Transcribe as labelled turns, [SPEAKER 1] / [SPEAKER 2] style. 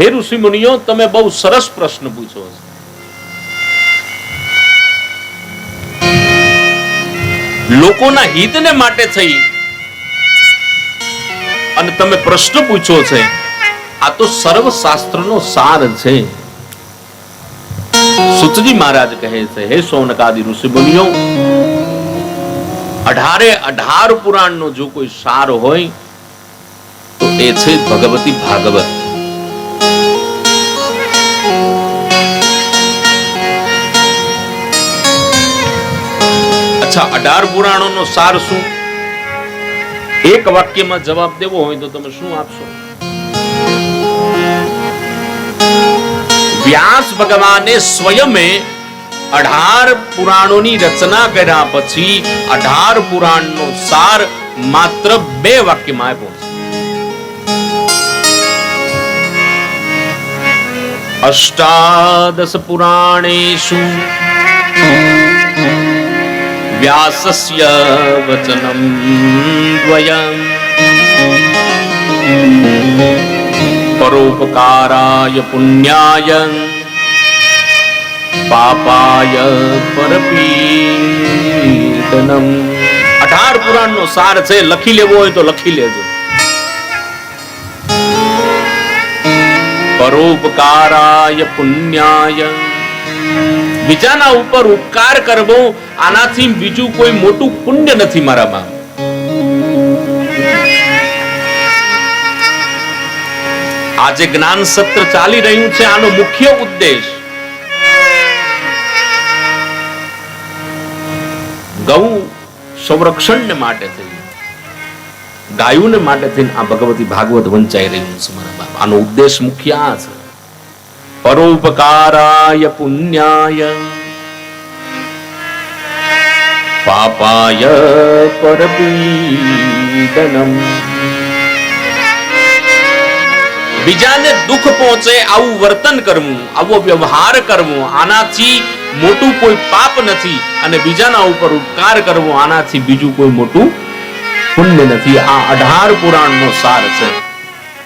[SPEAKER 1] હે ઋષિ મુનિઓ તમે બહુ સરસ પ્રશ્ન પૂછો છો. લોકોના હિતને માટે થઈ અને તમે પ્રશ્ન પૂછો છે, આ તો સર્વશાસ્ત્રનો સાર છે. સુતજી મહારાજ કહે છે, હે સોનકાદી ઋષિ મુનિઓ અઢારે અઢાર પુરાણનો જો કોઈ સાર હોય, તો એ છે ભગવતી ભાગવત. અચ્છા અઢાર પુરાણોનો સાર શું? એક વાક્યમાં જવાબ દેવો હોય તો તમે શું આપશો? વ્યાસ ભગવાને સ્વયમે અઢાર પુરાણોની રચના કર્યા પછી અઢાર પુરાણનો સાર માત્ર બે વાક્યમાં આપ્યો છે. અષ્ટાદશ પુરાણેષુ વ્યાસસ્ય વચનમ દ્વયમ પરોપકારાય પુણ્યાય પાપાય પરપીડનમ અઢાર પુરાણનો સાર છે, લખી લેવો હોય તો લખી લેજો। પરોપકારાય પુણ્યાય બીજાના ઉપર ઉપકાર કરવો આનાથી બીજું કોઈ મોટું પુણ્ય નથી મારામાં આજે જ્ઞાન સત્ર ચાલી રહ્યું છે, આનો મુખ્ય ઉદ્દેશ ગૌ સંરક્ષણને માટે થઈ ગાયોને માટે થઈને આ ભગવતી ભાગવત વંચાઈ રહ્યું છે મારા બાપ. આનો ઉદ્દેશ મુખ્ય આ છે. પરોપકારાય પુણ્યાય પાપાય પરપીડનમ બીજાને દુઃખ પહોંચે આવું વર્તન કરવું આવો વ્યવહાર કરવો આનાથી મોટું કોઈ પાપ નથી અને બીજાના ઉપર ઉપકાર કરવો આનાથી બીજું કોઈ મોટું પુણ્ય નથી આ અઢાર પુરાણનો સાર છે